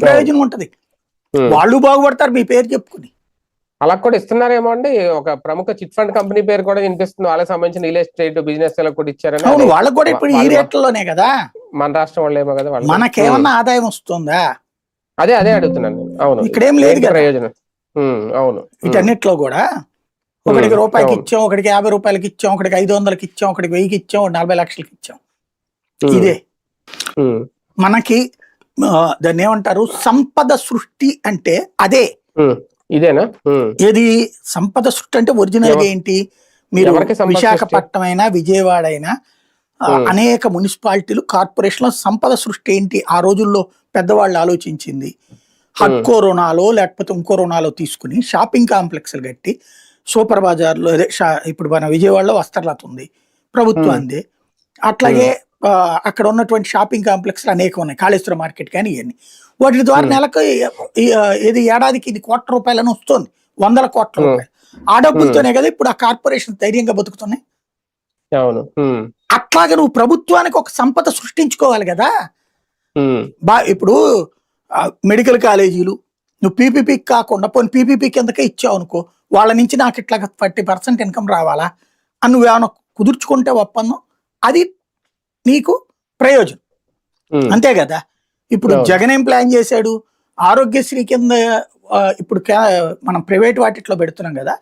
ప్రయోజనం ఉంటది. వాళ్ళు బాగుపడతారు మీ పేరు చెప్పుకుని. అలా కూడా ఇస్తున్నారేమో అండి. ఒక ప్రముఖ చిట్ ఫండ్ కంపెనీ పేరు కూడా వినిపిస్తుంది. వాళ్ళకి సంబంధించిన రియల్ ఎస్టేట్ బిజినెస్ కూడా ఇచ్చారని. వాళ్ళకు కూడా ఇప్పుడు ఈ రేట్లలోనే కదా. మన రాష్ట్రం వాళ్ళు ఏమో కదా వాళ్ళు మనకేమన్నా ఆదాయం వస్తుందా? అదే అదే అడుగుతున్నాను నేను. అవును. ఇక్కడేం లేదు ప్రయోజనం. అవును. వీటన్నిటిలో కూడా. ఒకటికి రూపాయికి. ఇచ్చాం ఒకటికి యాభై రూపాయలకి ఇచ్చాం ఒకటికి ఐదు వందలకి ఇచ్చాం ఒకటికి వెయ్యికి ఇచ్చాం నలభై లక్షలకి ఇచ్చాం. ఇదే. మనకి దాన్ని ఏమంటారు? సంపద సృష్టి అంటే అదే. ఇదేనా? ఏది? సంపద సృష్టి అంటే ఒరిజినల్ ఏంటి? మీరు విశాఖపట్నం అయినా విజయవాడ అయినా. అనేక మున్సిపాలిటీలు కార్పొరేషన్ల సంపద సృష్టి ఏంటి? ఆ రోజుల్లో పెద్దవాళ్ళు ఆలోచించింది. హక్కో రుణాలో లేకపోతే ఇంకో రుణాలో తీసుకుని షాపింగ్ కాంప్లెక్స్లు కట్టి సూపర్ బజార్లో అదే ఇప్పుడు మన విజయవాడలో వస్త్రలత ఉంది ప్రభుత్వాన్ని అట్లాగే అక్కడ ఉన్నటువంటి షాపింగ్ కాంప్లెక్స్లు అనేకం ఉన్నాయి. కాళేశ్వర మార్కెట్ కానీ ఇవన్నీ. వాటి ద్వారా Hmm. నెలకు ఇది ఏడాదికి ఇది కోట్ల రూపాయలను వస్తుంది. వందల కోట్ల Hmm. రూపాయలు. ఆ డబ్బులతోనే కదా ఇప్పుడు ఆ కార్పొరేషన్ ధైర్యంగా బతుకుతున్నాయి? అవును. ఉమ్, అట్లాగే నువ్వు ప్రభుత్వానికి ఒక సంపద సృష్టించుకోవాలి కదా? బా ఇప్పుడు మెడికల్ కాలేజీలు నువ్వు పీపీపీకి కాకుండా పోనీ పీపీపీ కిందకే ఇచ్చావు అనుకో వాళ్ళ నుంచి నాకు ఇట్లా థర్టీ పర్సెంట్ ఇన్కమ్ రావాలా? అని నువ్వేమైనా కుదుర్చుకుంటే ఒప్పందం? అది నీకు ప్రయోజనం. అంతే కదా? ఇప్పుడు. జగన్ ఏం ప్లాన్ చేశాడు? ఆరోగ్యశ్రీ కింద ఇప్పుడు మనం ప్రైవేట్ వాటిట్లో పెడుతున్నాం కదా?